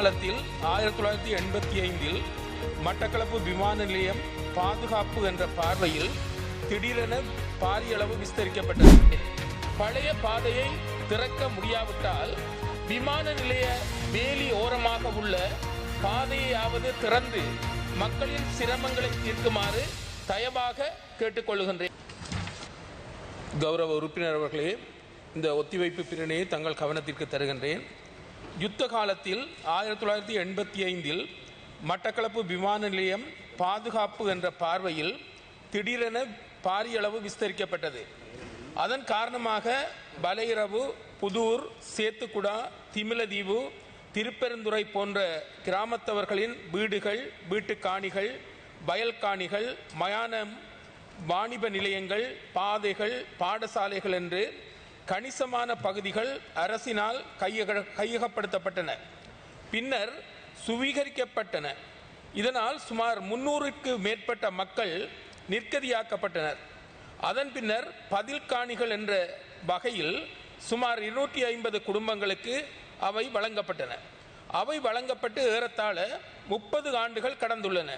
காலத்தில் ஆயிரத்தி தொள்ளாயிரத்தி எண்பத்தி ஐந்தில் மட்டக்களப்பு விமான நிலையம் பாதுகாப்பு என்ற பார்வையில் திடீரென பாரிய அளவு விஸ்தரிக்கப்பட்டது. பழைய பாதையை திறக்க முடியாவிட்டால் விமான நிலைய வேலி ஓரமாக உள்ள பாதையாவது திறந்து மக்களின் சிரமங்களை தீர்க்குமாறு தயவாக கேட்டுக்கொள்கின்றேன் கௌரவ உறுப்பினர் அவர்களே இந்த ஒத்திவைப்பு பின்னணியை தங்கள் கவனத்திற்கு தருகின்றேன். யுத்த காலத்தில் ஆயிரத்தி தொள்ளாயிரத்தி எண்பத்தி ஐந்தில் மட்டக்களப்பு விமான நிலையம் பாதுகாப்பு என்ற பார்வையில் திடீரென பாரிய அளவு விஸ்தரிக்கப்பட்டது. அதன் காரணமாக பலையிரவு புதூர் சேத்துக்குடா திமிலதீவு திருப்பெருந்துறை போன்ற கிராமத்தவர்களின் வீடுகள் வீட்டு காணிகள் வயல் காணிகள் மயானம் வாணிப நிலையங்கள் பாதைகள் பாடசாலைகள் என்று கணிசமான பகுதிகள் அரசினால் கையக கையகப்படுத்தப்பட்டன. பின்னர் சுவீகரிக்கப்பட்டன. இதனால் சுமார் முன்னூறுக்கு மேற்பட்ட மக்கள் நிற்கதியாக்கப்பட்டனர். அதன் பின்னர் பதில் காணிகள் என்ற வகையில் சுமார் இருநூற்றி ஐம்பது குடும்பங்களுக்கு அவை வழங்கப்பட்டன. அவை வழங்கப்பட்டு ஏறத்தாழ முப்பது ஆண்டுகள் கடந்துள்ளன.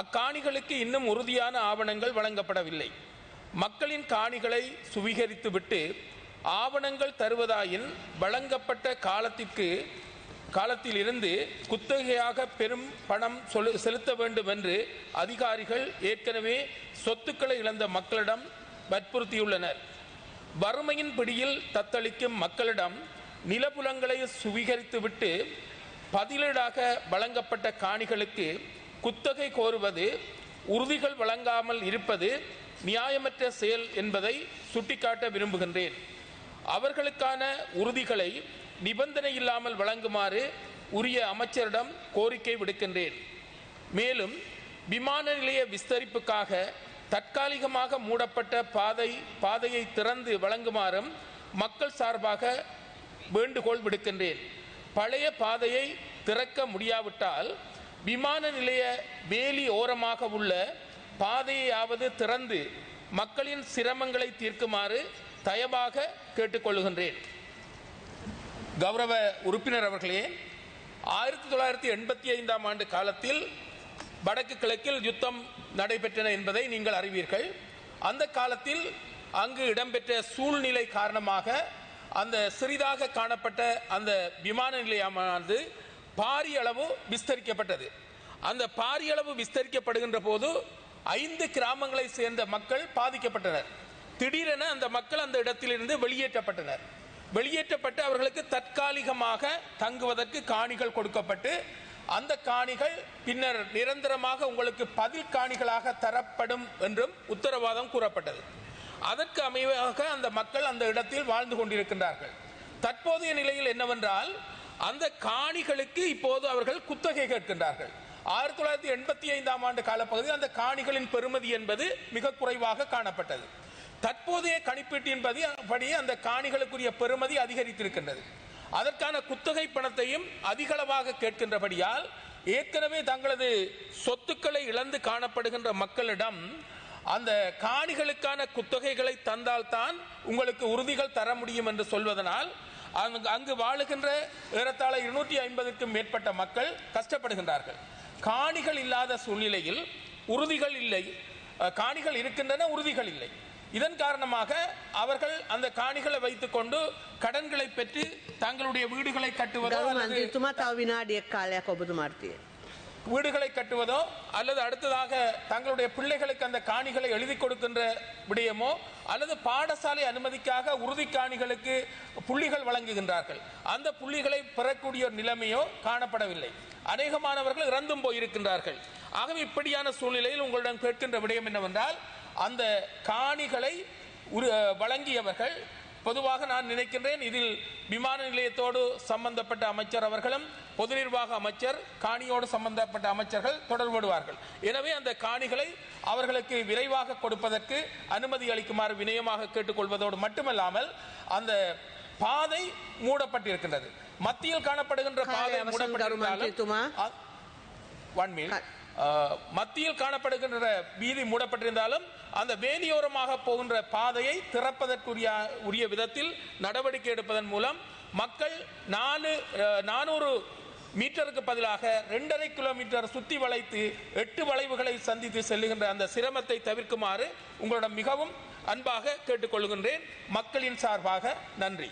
அக்காணிகளுக்கு இன்னும் உறுதியான ஆவணங்கள் வழங்கப்படவில்லை. மக்களின் காணிகளை சுவீகரித்துவிட்டு ஆவணங்கள் தருவதாயின் வழங்கப்பட்ட காலத்திற்கு காலத்தில் இருந்து குத்தகையாக பெரும் பணம் செலுத்த வேண்டும் என்று அதிகாரிகள் ஏற்கனவே சொத்துக்களை இழந்த மக்களிடம் வற்புறுத்தியுள்ளனர். வறுமையின் பிடியில் தத்தளிக்கும் மக்களிடம் நிலபுலங்களை சுவீகரித்துவிட்டு பதிலீடாக வழங்கப்பட்ட காணிகளுக்கு குத்தகை கோருவது உறுதிகள் வழங்காமல் இருப்பது நியாயமற்ற செயல் என்பதை சுட்டிக்காட்ட விரும்புகின்றேன். அவர்களுக்கான உறுதிகளை நிபந்தனை இல்லாமல் வழங்குமாறு உரிய அமைச்சரிடம் கோரிக்கை விடுக்கின்றேன். மேலும் விமான நிலைய விஸ்தரிப்புக்காக தற்காலிகமாக மூடப்பட்ட பாதை பாதையை திறந்து வழங்குமாறும் மக்கள் சார்பாக வேண்டுகோள் விடுக்கின்றேன். பழைய பாதையை திறக்க முடியாவிட்டால் விமான நிலைய வேலி ஓரமாக உள்ள பாதையாவது திறந்து மக்களின் சிரமங்களை தீர்க்குமாறு தயவாக கேட்டுக்கொள்கின்றேன் கௌரவ உறுப்பினர் அவர்களே ஆயிரத்தி தொள்ளாயிரத்தி எண்பத்தி ஐந்தாம் ஆண்டு காலத்தில் வடக்கு கிழக்கில் யுத்தம் நடைபெற்றன என்பதை நீங்கள் அறிவீர்கள். அந்த காலத்தில் அங்கு இடம்பெற்ற சூழ்நிலை காரணமாக அந்த சிறிதாக காணப்பட்ட அந்த விமான நிலையமானது பாரிய அளவு விஸ்தரிக்கப்பட்டது. அந்த பாரிய அளவு விஸ்தரிக்கப்படுகின்ற போது ஐந்து கிராமங்களை சேர்ந்த மக்கள் பாதிக்கப்பட்டனர். திடீரென அந்த மக்கள் அந்த இடத்திலிருந்து வெளியேற்றப்பட்டனர். வெளியேற்றப்பட்டு அவர்களுக்கு தற்காலிகமாக தங்குவதற்கு காணிகள் கொடுக்கப்பட்டு அந்த காணிகள் பின்னர் நிரந்தரமாக உங்களுக்கு பதில் காணிகளாக தரப்படும் என்றும் உத்தரவாதம் கூறப்பட்டது. அதற்கு அமைவாக அந்த மக்கள் அந்த இடத்தில் வாழ்ந்து கொண்டிருக்கின்றார்கள். தற்போதைய நிலையில் என்னவென்றால் அந்த காணிகளுக்கு இப்போது அவர்கள் குத்தகை கேட்கின்றார்கள். ஆயிரத்தி தொள்ளாயிரத்தி எண்பத்தி ஐந்தாம் ஆண்டு காலப்பகுதியில் அந்த காணிகளின் பெறுமதி என்பது மிக குறைவாக காணப்பட்டது. தற்போதைய கணிப்பீட்டின்படி படி அந்த காணிகளுக்குரிய பெறுமதி அதிகரித்திருக்கின்றது. அதற்கான குத்தகை பணத்தையும் அதிகளவாக கேட்கின்றபடியால் ஏற்கனவே தங்களது சொத்துக்களை இழந்து காணப்படுகின்ற மக்களிடம் அந்த காணிகளுக்கான குத்தகைகளை தந்தால்தான் உங்களுக்கு உறுதிகள் தர முடியும் என்று சொல்வதனால் அங்கு அங்கு வாழுகின்ற ஏறத்தாழ இருநூற்றி ஐம்பதுக்கும் மேற்பட்ட மக்கள் கஷ்டப்படுகின்றார்கள். காணிகள் இல்லாத சூழ்நிலையில் உறுதிகள் இல்லை. காணிகள் இருக்கின்றன உறுதிகள் இல்லை. இதன் காரணமாக அவர்கள் அந்த காணிகளை வைத்துக்கொண்டு கடன்களை பெற்று தங்களுடைய வீடுகளை கட்டுவதோ வீடுகளை கட்டுவதோ அல்லது அடுத்ததாக தங்களுடைய பிள்ளைகளுக்கு அந்த காணிகளை எழுதி கொடுக்கின்ற விடயமோ அல்லது பாடசாலை அனுமதிக்காக உறுதி காணிகளுக்கு புள்ளிகள் வழங்குகின்றார்கள். அந்த புள்ளிகளை பெறக்கூடிய நிலைமையோ காணப்படவில்லை. அநேகமானவர்கள் இறந்தும் போயிருக்கின்றார்கள். ஆகவே இப்படியான சூழ்நிலையில் உங்களிடம் கேட்கின்ற விடயம் என்னவென்றால் அந்த காணிகளை வழங்கியவர்கள். பொதுவாக நான் நினைக்கின்றேன் இதில் விமான நிலையத்தோடு சம்பந்தப்பட்ட அமைச்சர் அவர்களும் பொது நிர்வாக அமைச்சர் காணியோடு சம்பந்தப்பட்ட அமைச்சர்கள் தொடர்படுவார்கள் எனவே அந்த காணிகளை அவர்களுக்கு விரைவாக கொடுப்பதற்கு அனுமதி அளிக்குமாறு வினயமாக கேட்டுக்கொள்வதோடு மட்டுமல்லாமல் அந்த பாதை மூடப்பட்டிருக்கின்றது. மத்தியில் காணப்படுகின்ற பாதை. மூடப்பட்டிருந்தாலும் ஒன் மினிட் ஆஹ், மத்தியில் காணப்படுகின்ற வீதி மூடப்பட்டிருந்தாலும் அந்த வேலியோரமாக போகின்ற பாதையை திறப்பதற்குரிய உரிய விதத்தில் நடவடிக்கை எடுப்பதன் மூலம் மக்கள் நாலு நானூறு மீட்டருக்கு பதிலாக ரெண்டரை கிலோமீட்டர் சுற்றி வளைத்து எட்டு வளைவுகளை சந்தித்து செல்லுகின்ற அந்த சிரமத்தை தவிர்க்குமாறு உங்களிடம் மிகவும் அன்பாக கேட்டுக்கொள்கின்றேன். மக்களின் சார்பாக நன்றி.